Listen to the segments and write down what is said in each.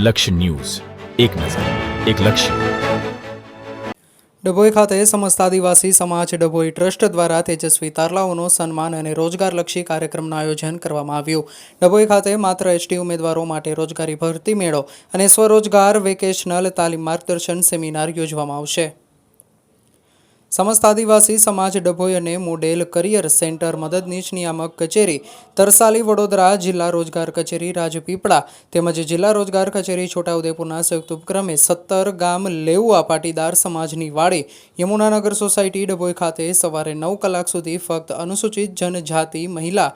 લક્ષ્ય ન્યૂઝ. એક નજર, એક લક્ષ્ય. ડભોઈ ખાતે સમસ્ત આદિવાસી સમાજ ડભોઈ ટ્રસ્ટ દ્વારા તેજસ્વી તારલાઓનો સન્માન અને રોજગારલક્ષી કાર્યક્રમનું આયોજન કરવામાં આવ્યું. ડભોઈ ખાતે માત્ર એસટી ઉમેદવારો માટે રોજગારી ભરતી મેળો અને સ્વરોજગાર વેકેશનલ તાલીમ માર્ગદર્શન સેમિનાર યોજવામાં આવશે. સમસ્ત આદિવાસી સમાજ ડભોઈ અને મોડેલ કરિયર સેન્ટર મદદનીશ નિયામક કચેરી તરસાલી વડોદરા જિલ્લા રોજગાર કચેરી રાજપીપળા તેમજ જિલ્લા રોજગાર કચેરી છોટાઉદેપુરના સંયુક્ત ઉપક્રમે સત્તર ગામ લેઉઆ પાટીદાર સમાજની વાડી યમુનાનગર સોસાયટી ડભોઈ ખાતે સવારે નવ કલાક સુધી ફક્ત અનુસૂચિત જનજાતિ મહિલા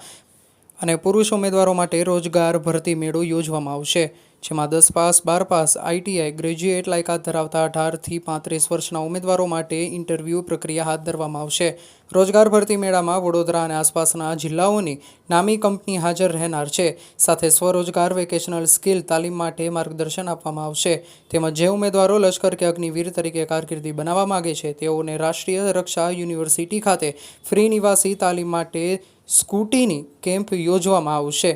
અને પુરુષ ઉમેદવારો માટે રોજગાર ભરતી મેળો યોજવામાં આવશે, જેમાં દસ પાસ, બાર પાસ આઈટીઆઈ ગ્રેજ્યુએટ લાયકાત ધરાવતા અઢારથી પાંત્રીસ વર્ષના ઉમેદવારો માટે ઇન્ટરવ્યૂ પ્રક્રિયા હાથ ધરવામાં આવશે. રોજગાર ભરતી મેળામાં વડોદરા અને આસપાસના જિલ્લાઓની નામી કંપની હાજર રહેનાર છે. સાથે સ્વરોજગાર વેકેશનલ સ્કિલ તાલીમ માટે માર્ગદર્શન આપવામાં આવશે. તેમજ જે ઉમેદવારો લશ્કર કે અગ્નિવીર તરીકે કારકિર્દી બનાવવા માગે છે, તેઓને રાષ્ટ્રીય રક્ષા યુનિવર્સિટી ખાતે ફ્રી નિવાસી તાલીમ માટે સ્કૂટીની કેમ્પ યોજવામાં આવશે.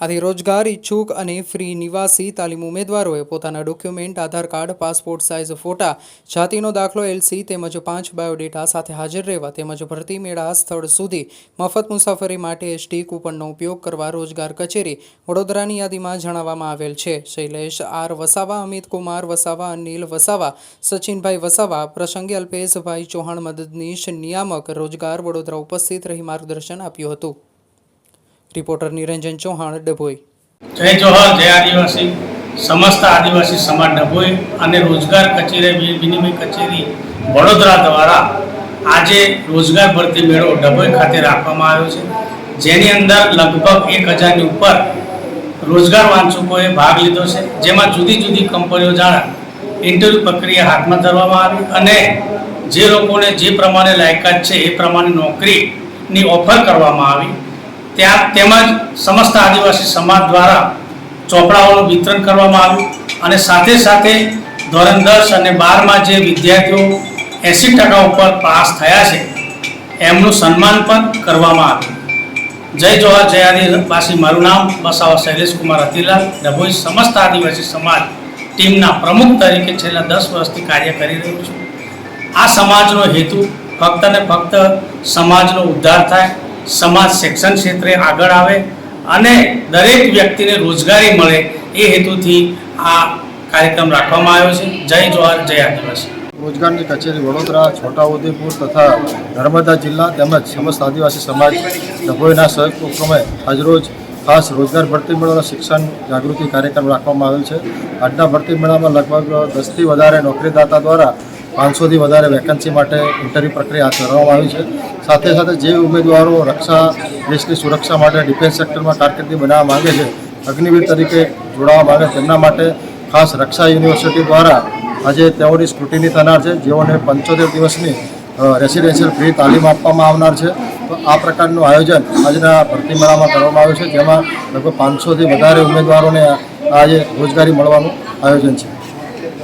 આથી રોજગાર, ઈચ્છુક અને ફ્રી નિવાસી તાલીમ ઉમેદવારોએ પોતાના document, Aadhaar card, passport size ફોટા, જાતિનો દાખલો, એલસી તેમજ પાંચ બાયોડેટા સાથે હાજર રહેવા તેમજ ભરતી મેળા સ્થળ સુધી મફત મુસાફરી માટે એસટી કૂપનનો ઉપયોગ કરવા રોજગાર કચેરી વડોદરાની યાદીમાં જણાવવામાં આવેલ છે. શૈલેષ આર વસાવા, અમિત કુમાર વસાવા, અનિલ વસાવા, સચિનભાઈ વસાવા, પ્રસંગે અલ્પેશભાઈ ચૌહાણ મદદનીશ નિયામક રોજગાર વડોદરા ઉપસ્થિત રહી માર્ગદર્શન આપ્યું હતું. રિપોર્ટર નિરંજન ચૌહાણ, ડભોઈ. જય જોહર જય આદિવાસી. સમસ્ત આદિવાસી સમાજ ડભોઈ અને રોજગાર કચેરી વિનિમય કચેરી વડોદરા દ્વારા આજે રોજગાર ભરતી મેળો ડભોઈ ખાતે રાખવામાં આવ્યો છે. જેની અંદર લગભગ એક હજારની ઉપર રોજગાર વાંચકોએ ભાગ લીધો છે. જેમાં જુદી જુદી કંપનીઓ દ્વારા ઇન્ટરવ્યૂ પ્રક્રિયા હાથમાં ધરવામાં આવી અને જે લોકોને જે પ્રમાણે લાયકાત છે એ પ્રમાણે નોકરીની ઓફર કરવામાં આવી. ત્યાં તેમજ સમસ્ત આદિવાસી સમાજ દ્વારા ચોપડાઓનું વિતરણ કરવામાં આવ્યું અને સાથે સાથે ધોરણ દસ અને બારમાં જે વિદ્યાર્થીઓ એંસી ટકા ઉપર પાસ થયા છે, એમનું સન્માન પણ કરવામાં આવ્યું. જય જોહર, જય આદિવાસી. મારું નામ વસાવા શૈલેષ કુમાર અતિલાલ ડભોઈ સમસ્ત આદિવાસી સમાજ ટીમના પ્રમુખ તરીકે છેલ્લા દસ વર્ષથી કાર્ય કરી રહ્યો છું. આ સમાજનો હેતુ ફક્ત ને ફક્ત સમાજનો ઉદ્ધાર થાય સમાજ શિક્ષણ ક્ષેત્રે આગળ આવે અને દરેક વ્યક્તિને રોજગારી મળે એ હેતુથી આ કાર્યક્રમ રાખવામાં આવ્યો છે. જય જોહર, જય આદિવાસી. રોજગારની કચેરી વડોદરા, છોટાઉદેપુર તથા નર્મદા જિલ્લા તેમજ સમસ્ત આદિવાસી સમાજ ડભોઈના સંયુક્ત ઉપક્રમે આજરોજ ખાસ રોજગાર ભરતી મેળાનો શિક્ષણ જાગૃતિ કાર્યક્રમ રાખવામાં આવેલ છે. આજના ભરતી મેળામાં લગભગ દસથી વધારે નોકરીદાતા દ્વારા પાંચસોથી વધારે વેકન્સી માટે ઇન્ટરવ્યૂ પ્રક્રિયા હાથ ધરવામાં આવી છે. સાથે સાથે જે ઉમેદવારો રક્ષા, દેશની સુરક્ષા માટે ડિફેન્સ સેક્ટરમાં કારકિર્દી બનાવવા માગે છે, અગ્નિવીર તરીકે જોડાવા માગે, તેમના માટે ખાસ રક્ષા યુનિવર્સિટી દ્વારા આજે તેઓની સ્ક્રુટિની થનાર છે. જેઓને પંચોતેર દિવસની રેસિડેન્શિયલ ફ્રી તાલીમ આપવામાં આવનાર છે. તો આ પ્રકારનું આયોજન આજના ભરતી મેળામાં કરવામાં આવ્યું છે, જેમાં લગભગ પાંચસોથી વધારે ઉમેદવારોને આજે રોજગારી મળવાનું આયોજન છે.